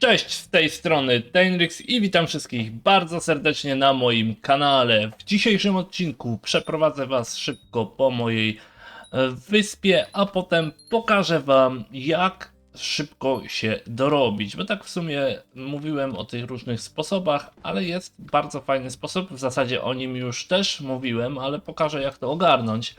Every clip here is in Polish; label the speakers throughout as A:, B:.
A: Cześć, z tej strony Tenrix i witam wszystkich bardzo serdecznie na moim kanale. W dzisiejszym odcinku przeprowadzę Was szybko po mojej e, wyspie, a potem pokażę Wam jak szybko się dorobić. Bo tak w sumie mówiłem o tych różnych sposobach, ale jest bardzo fajny sposób. W zasadzie o nim już też mówiłem, ale pokażę jak to ogarnąć.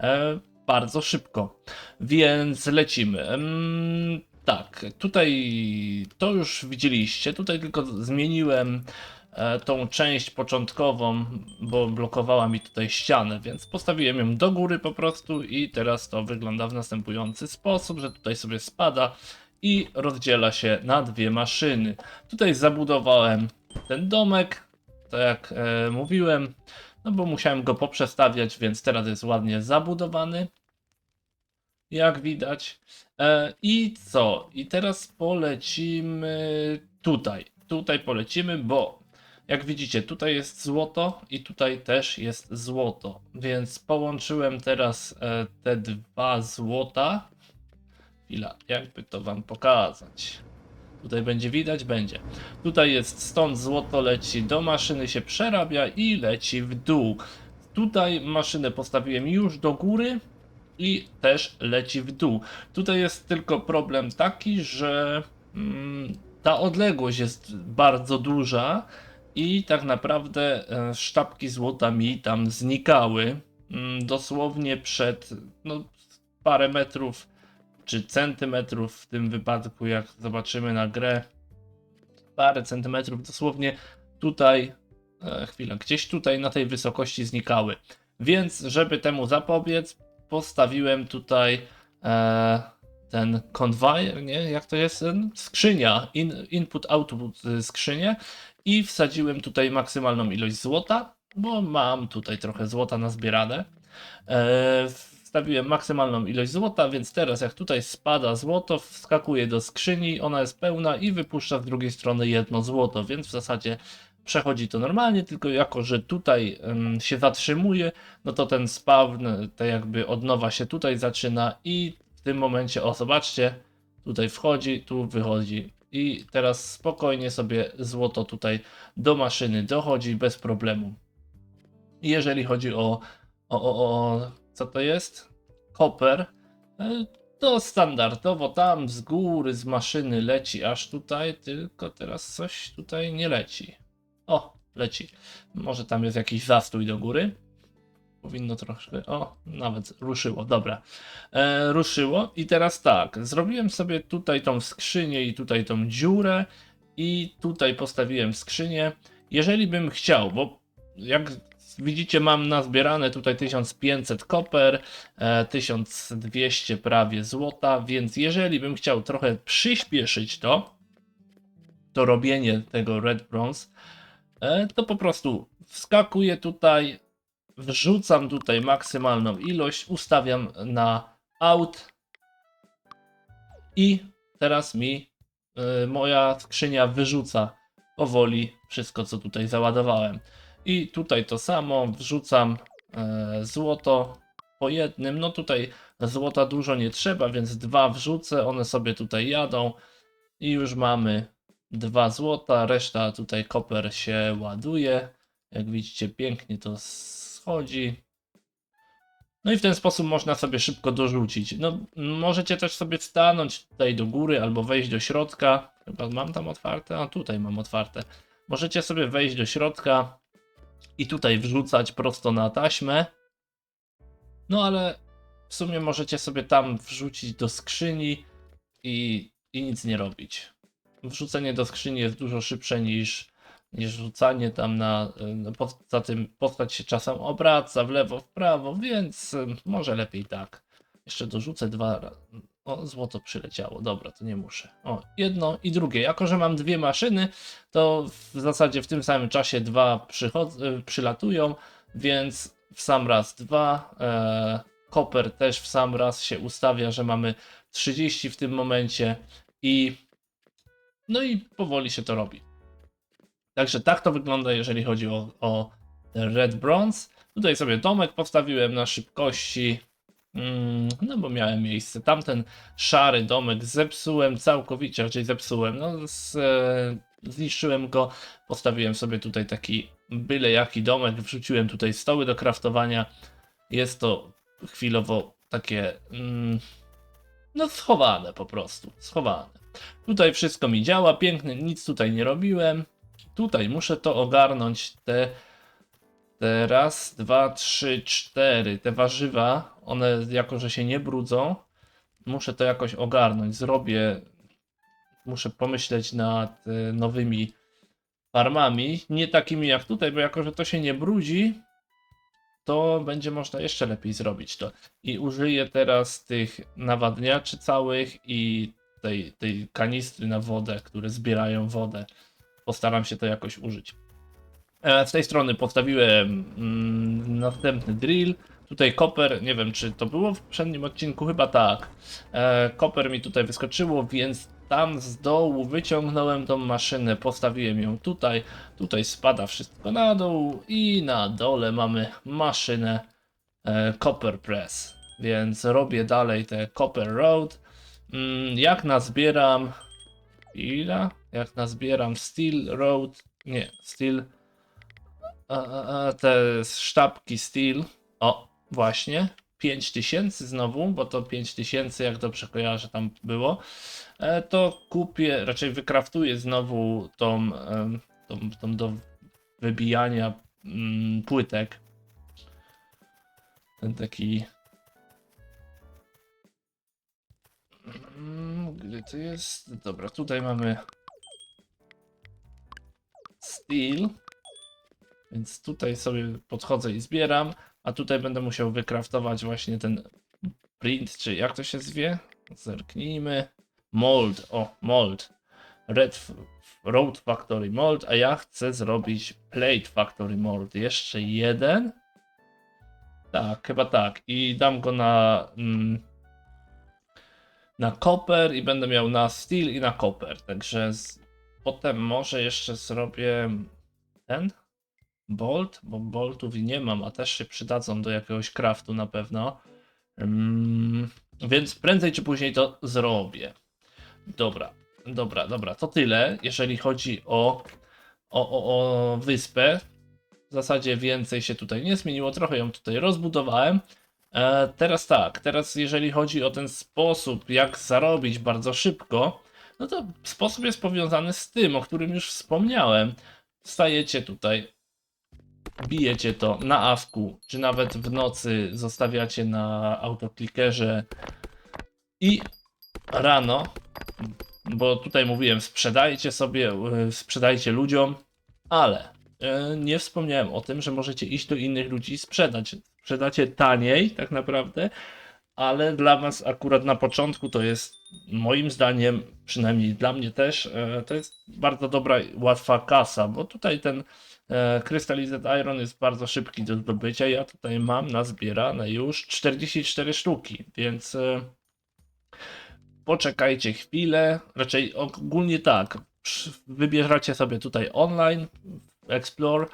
A: E, bardzo szybko. Więc lecimy. Tak, tutaj to już widzieliście. Tutaj tylko zmieniłem e, tą część początkową, bo blokowała mi tutaj ścianę, więc postawiłem ją do góry po prostu i teraz to wygląda w następujący sposób, że tutaj sobie spada i rozdziela się na dwie maszyny. Tutaj zabudowałem ten domek, tak jak e, mówiłem, no bo musiałem go poprzestawiać, więc teraz jest ładnie zabudowany. Jak widać. E, I co? I teraz polecimy tutaj. Tutaj polecimy, bo jak widzicie, tutaj jest złoto i tutaj też jest złoto. Więc połączyłem teraz e, te dwa złota. Chwila, jakby to wam pokazać. Tutaj będzie widać? Będzie. Tutaj jest stąd złoto leci do maszyny, się przerabia i leci w dół. Tutaj maszynę postawiłem już do góry i też leci w dół. Tutaj jest tylko problem taki, że mm, ta odległość jest bardzo duża i tak naprawdę e, sztabki złota mi tam znikały. Mm, dosłownie przed no, parę metrów czy centymetrów w tym wypadku, jak zobaczymy na grę, parę centymetrów dosłownie tutaj, e, chwila, gdzieś tutaj na tej wysokości znikały. Więc, żeby temu zapobiec, postawiłem tutaj e, ten conveyor, nie? Jak to jest? Skrzynia, in, input, output y, skrzynię i wsadziłem tutaj maksymalną ilość złota, bo mam tutaj trochę złota nazbierane. E, wstawiłem maksymalną ilość złota, więc teraz jak tutaj spada złoto, wskakuje do skrzyni, ona jest pełna i wypuszcza z drugiej strony jedno złoto, więc w zasadzie przechodzi to normalnie, tylko jako, że tutaj się zatrzymuje, no to ten spawn, to jakby od nowa się tutaj zaczyna i w tym momencie, o zobaczcie, tutaj wchodzi, tu wychodzi i teraz spokojnie sobie złoto tutaj do maszyny dochodzi bez problemu. Jeżeli chodzi o, o, o, o co to jest? Koper, e, to standardowo tam z góry, z maszyny leci aż tutaj, tylko teraz coś tutaj nie leci. O, leci. Może tam jest jakiś zastój do góry. Powinno troszkę. O, nawet ruszyło. Dobra. E, ruszyło. I teraz tak. Zrobiłem sobie tutaj tą skrzynię i tutaj tą dziurę. I tutaj postawiłem skrzynię. Jeżeli bym chciał, bo jak widzicie, mam nazbierane tutaj 1500 koper, e, 1200 prawie złota. Więc jeżeli bym chciał trochę przyspieszyć to, to robienie tego Red Bronze, e, to po prostu wskakuję tutaj, wrzucam tutaj maksymalną ilość, ustawiam na out i teraz mi e, moja skrzynia wyrzuca powoli wszystko, co tutaj załadowałem. I tutaj to samo, wrzucam e, złoto po jednym. No tutaj złota dużo nie trzeba, więc dwa wrzucę, one sobie tutaj jadą i już mamy 2 złota, reszta tutaj koper się ładuje. Jak widzicie, pięknie to schodzi. No i w ten sposób można sobie szybko dorzucić. No, możecie też sobie stanąć tutaj do góry albo wejść do środka. Chyba mam tam otwarte, a tutaj mam otwarte. Możecie sobie wejść do środka i tutaj wrzucać prosto na taśmę. No ale w sumie możecie sobie tam wrzucić do skrzyni i, i nic nie robić wrzucenie do skrzyni jest dużo szybsze niż, niż rzucanie tam na. No, poza tym postać się czasem obraca w lewo, w prawo, więc może lepiej tak. Jeszcze dorzucę dwa. O, złoto przyleciało. Dobra, to nie muszę. O, jedno i drugie. Jako, że mam dwie maszyny, to w zasadzie w tym samym czasie dwa y, przylatują, więc w sam raz dwa. E, koper też w sam raz się ustawia, że mamy 30 w tym momencie i no i powoli się to robi. Także tak to wygląda, jeżeli chodzi o, o Red Bronze. Tutaj sobie domek postawiłem na szybkości. Mm, no bo miałem miejsce. Tamten szary domek zepsułem całkowicie, raczej zepsułem. No z, e, zniszczyłem go, postawiłem sobie tutaj taki byle jaki domek, wrzuciłem tutaj stoły do kraftowania. Jest to chwilowo takie mm, no schowane po prostu, schowane. Tutaj wszystko mi działa, pięknie, nic tutaj nie robiłem. Tutaj muszę to ogarnąć, te, te raz, dwa, trzy, cztery, te warzywa, one jako, że się nie brudzą, muszę to jakoś ogarnąć, zrobię, muszę pomyśleć nad e, nowymi farmami, nie takimi jak tutaj, bo jako, że to się nie brudzi, to będzie można jeszcze lepiej zrobić to. I użyję teraz tych nawadniaczy całych i tej, tej kanistry na wodę, które zbierają wodę. Postaram się to jakoś użyć. E, Z tej strony postawiłem mm, następny drill. Tutaj koper, nie wiem czy to było w poprzednim odcinku, chyba tak. E, koper mi tutaj wyskoczyło, więc tam z dołu wyciągnąłem tą maszynę, postawiłem ją tutaj. Tutaj spada wszystko na dół i na dole mamy maszynę e, Copper Press. Więc robię dalej te Copper Road. Mm, jak nazbieram ile? Jak nazbieram Steel Road, nie, Steel te sztabki Steel, o właśnie, 5000 znowu, bo to 5000 jak dobrze kojarzę tam było, e, to kupię, raczej wykraftuję znowu tą, tą, tą do wybijania mm, płytek. Ten taki Gdzie to jest? Dobra, tutaj mamy steel. Więc tutaj sobie podchodzę i zbieram, a tutaj będę musiał wykraftować właśnie ten print, czy jak to się zwie? Zerknijmy. Mold, o, mold. Red Road Factory Mold, a ja chcę zrobić Plate Factory Mold. Jeszcze jeden? Tak, chyba tak. I dam go na mm, na copper i będę miał na steel i na copper. Także z... potem może jeszcze zrobię ten bolt, bo boltów nie mam, a też się przydadzą do jakiegoś craftu na pewno. Mm, więc prędzej czy później to zrobię. Dobra, dobra, dobra. To tyle, jeżeli chodzi o, o, o, o wyspę. W zasadzie więcej się tutaj nie zmieniło, trochę ją tutaj rozbudowałem. E, teraz tak, teraz jeżeli chodzi o ten sposób, jak zarobić bardzo szybko, no to sposób jest powiązany z tym, o którym już wspomniałem. Wstajecie tutaj, bijecie to na awku, czy nawet w nocy zostawiacie na autoklikerze i rano, bo tutaj mówiłem, sprzedajcie sobie, e, sprzedajcie ludziom, ale nie wspomniałem o tym, że możecie iść do innych ludzi i sprzedać. Sprzedacie taniej, tak naprawdę, ale dla Was akurat na początku to jest, moim zdaniem, przynajmniej dla mnie też, e, to jest bardzo dobra i łatwa kasa, bo tutaj ten e, Crystallized Iron jest bardzo szybki do zdobycia. Ja tutaj mam nazbierane już 44 sztuki, więc e, poczekajcie chwilę. Raczej ogólnie tak. Wybieracie sobie tutaj online, Explore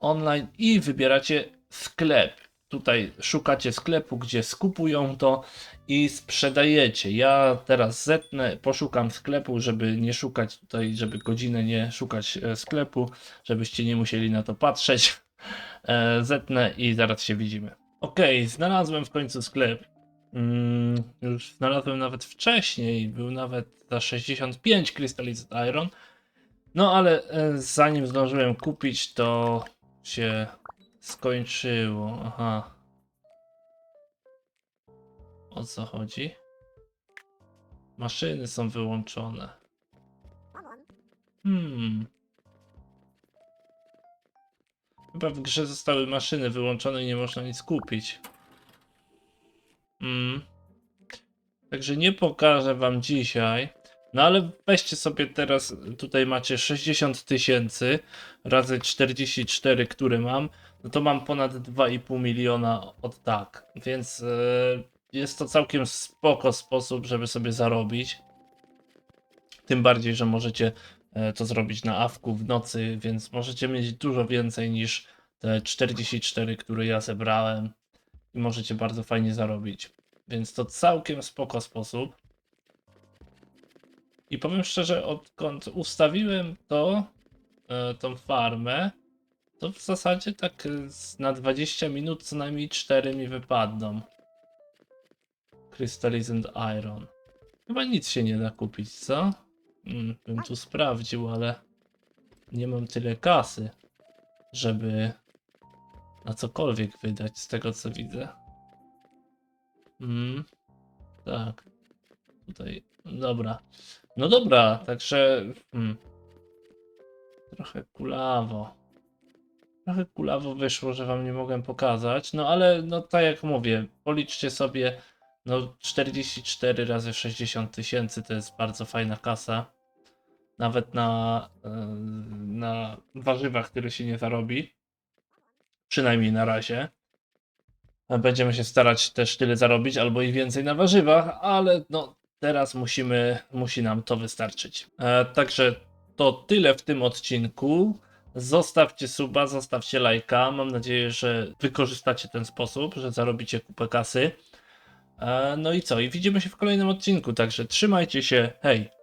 A: online i wybieracie sklep. Tutaj szukacie sklepu, gdzie skupują to i sprzedajecie. Ja teraz zetnę, poszukam sklepu, żeby nie szukać tutaj, żeby godzinę nie szukać e, sklepu, żebyście nie musieli na to patrzeć. E, Zetnę i zaraz się widzimy. Ok, znalazłem w końcu sklep. Mm, już znalazłem nawet wcześniej, był nawet za 65 Crystallized Iron. No ale e, zanim zdążyłem kupić, to się skończyło. Aha. O co chodzi? Maszyny są wyłączone. Hmm. Chyba w grze zostały maszyny wyłączone i nie można nic kupić. Hmm. Także nie pokażę wam dzisiaj. No ale weźcie sobie teraz, tutaj macie 60 tysięcy razy 44, które mam, no to mam ponad 2,5 miliona od tak, więc e, jest to całkiem spoko sposób, żeby sobie zarobić. Tym bardziej, że możecie e, to zrobić na awku w nocy, więc możecie mieć dużo więcej niż te 44, które ja zebrałem i możecie bardzo fajnie zarobić. więc to całkiem spoko sposób. I powiem szczerze, odkąd ustawiłem to, e, tą farmę, to w zasadzie tak na 20 minut co najmniej 4 mi wypadną. Crystallized Iron. Chyba nic się nie da kupić, co? Mm, bym tu sprawdził, ale nie mam tyle kasy, żeby na cokolwiek wydać z tego co widzę. Mm, tak. Tutaj, dobra. No dobra, także hmm, trochę kulawo. Trochę kulawo wyszło, że wam nie mogłem pokazać, no ale no tak jak mówię, policzcie sobie no 44 razy 60 tysięcy to jest bardzo fajna kasa. Nawet na, yy, na warzywach, które się nie zarobi. Przynajmniej na razie. Będziemy się starać też tyle zarobić, albo i więcej na warzywach, ale no teraz musimy, musi nam to wystarczyć. E, także to tyle w tym odcinku. Zostawcie suba, zostawcie lajka. Mam nadzieję, że wykorzystacie ten sposób, że zarobicie kupę kasy. E, no i co? I widzimy się w kolejnym odcinku, także trzymajcie się. Hej!